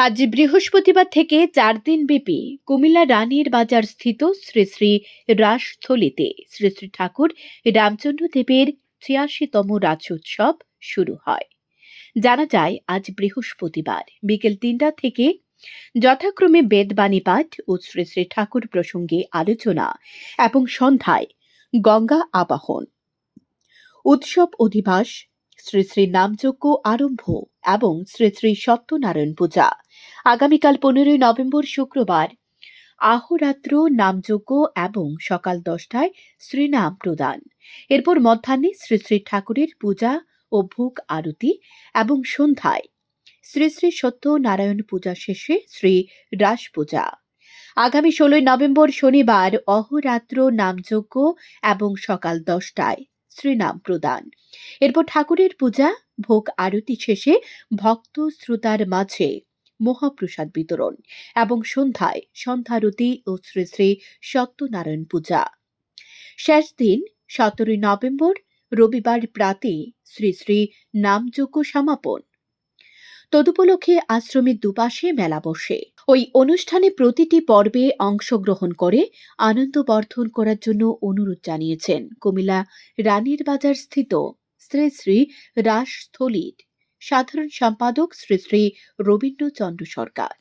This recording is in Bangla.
আজ বৃহস্পতিবার থেকে চার দিন ব্যাপী কুমিল্লা রানীর বাজার স্থিত শ্রী শ্রী রাসস্থলিতে শ্রী শ্রী ঠাকুর রামচন্দ্র দেবের ছিয়াশিতম রাজোৎসব শুরু হয়। জানা যায়, আজ বৃহস্পতিবার বিকেল তিনটা থেকে যথাক্রমে বেদবাণী পাঠ ও শ্রী শ্রী ঠাকুর প্রসঙ্গে আলোচনা এবং সন্ধ্যায় গঙ্গা আবাহন। উৎসব অধিবাস শ্রী শ্রী নামযজ্ঞ আরম্ভ এবং শ্রী শ্রী সত্যনারায়ণ পূজা। আগামীকাল পনেরোই নভেম্বর শুক্রবার আহরাত্র নামযজ্ঞ এবং সকাল দশটায় শ্রীনাম প্রদান। এরপর মধ্যাহ্নে শ্রী শ্রী ঠাকুরের পূজা ও ভোগ আরতি এবং সন্ধ্যায় শ্রী শ্রী সত্যনারায়ণ পূজা শেষে শ্রী রাস পূজা। আগামী ষোলোই নভেম্বর শনিবার অহরাত্র নামযজ্ঞ এবং সকাল দশটায় শ্রীনাম প্রদান। এরপর ঠাকুরের পূজা, ভোগ আরতি শেষে ভক্ত শ্রোতার মাঝে মহাপ্রসাদ বিতরণ এবং সন্ধ্যায় সন্ধ্যারতি ও শ্রী শ্রী সত্যনারায়ণ পূজা। শেষ দিন সতেরোই নভেম্বর রবিবার প্রাতে শ্রী শ্রী নামযজ্ঞ সমাপন। তদুপলক্ষে আশ্রমের দুপাশে মেলা বসে। ওই অনুষ্ঠানে প্রতিটি পর্বে অংশগ্রহণ করে আনন্দ বর্ধন করার জন্য অনুরোধ জানিয়েছেন কুমিল্লা রানীর বাজার স্থিত শ্রী শ্রী রাসস্থলীর সাধারণ সম্পাদক শ্রী শ্রী রবীন্দ্রচন্দ্র সরকার।